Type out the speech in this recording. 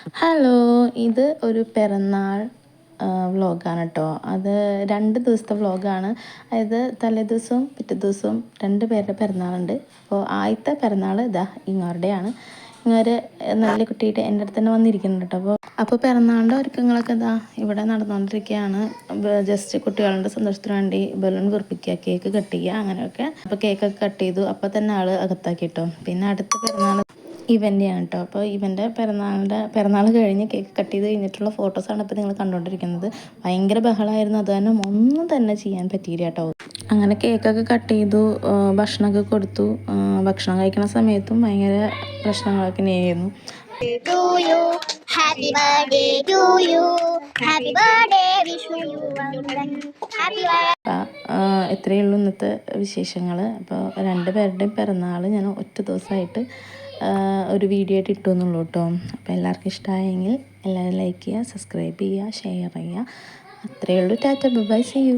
Hello ഇത് ഒരു പിറന്നാൾ വ്ളോഗാണ് കേട്ടോ അത് രണ്ട് ദിവസത്തെ വ്ളോഗാണ് അതായത് തലേ ദിവസവും പിറ്റേ ദിവസവും രണ്ട് പേരുടെ പിറന്നാളുണ്ട്. അപ്പോൾ ആദ്യത്തെ പിറന്നാൾ ഇതാ ഇങ്ങാരുടെയാണ്. ഇങ്ങോര് നല്ല കുട്ടിയിട്ട് എന്റെ അടുത്ത് തന്നെ വന്നിരിക്കുന്നുണ്ട് കേട്ടോ അപ്പോൾ അപ്പോൾ പിറന്നാളിന്റെ ഒരുക്കങ്ങളൊക്കെ ഇതാ ഇവിടെ നടന്നുകൊണ്ടിരിക്കുകയാണ്. ജസ്റ്റ് കുട്ടികളുടെ സന്തോഷത്തിന് വേണ്ടി ബലൂൺ വിറപ്പിക്കുക കേക്ക് കട്ട് ചെയ്യുക അങ്ങനെയൊക്കെ. അപ്പോൾ കേക്കൊക്കെ കട്ട് ചെയ്തു അപ്പോൾ തന്നെ ആൾ അകത്താക്കി കേട്ടോ പിന്നെ അടുത്ത പിറന്നാൾ ഇവന്റെയാണ് കേട്ടോ അപ്പോൾ ഇവന്റെ പിറന്നാളിന്റെ പിറന്നാൾ കഴിഞ്ഞ് കേക്ക് കട്ട് ചെയ്ത് കഴിഞ്ഞിട്ടുള്ള ഫോട്ടോസാണ് ഇപ്പോൾ നിങ്ങൾ കണ്ടുകൊണ്ടിരിക്കുന്നത് ഭയങ്കര ബഹളമായിരുന്നു അത് തന്നെ ഒന്നും തന്നെ ചെയ്യാൻ പറ്റിയില്ല കേട്ടോ അങ്ങനെ കേക്കൊക്കെ കട്ട് ചെയ്തു ഭക്ഷണമൊക്കെ കൊടുത്തു. ഭക്ഷണം കഴിക്കുന്ന സമയത്തും ഭയങ്കര പ്രശ്നങ്ങളൊക്കെ ആയിരുന്നു Happy birthday to you. Happy birthday, wish you happy birthday. ഇത്രയേ ഉള്ളൂ ഇന്നത്തെ വിശേഷങ്ങൾ അപ്പോൾ രണ്ട് പേരുടെയും പിറന്നാൾ ഞാൻ ഒറ്റ ദിവസമായിട്ട് ഒരു വീഡിയോ ആയിട്ട് ഇട്ടു എന്നുള്ളൂ കേട്ടോ. അപ്പോൾ എല്ലാവർക്കും ഇഷ്ടമായെങ്കിൽ എല്ലാവരും ലൈക്ക് ചെയ്യുക സബ്സ്ക്രൈബ് ചെയ്യുക ഷെയർ ചെയ്യുക. അത്രയേ ഉള്ളൂ. Tata by C U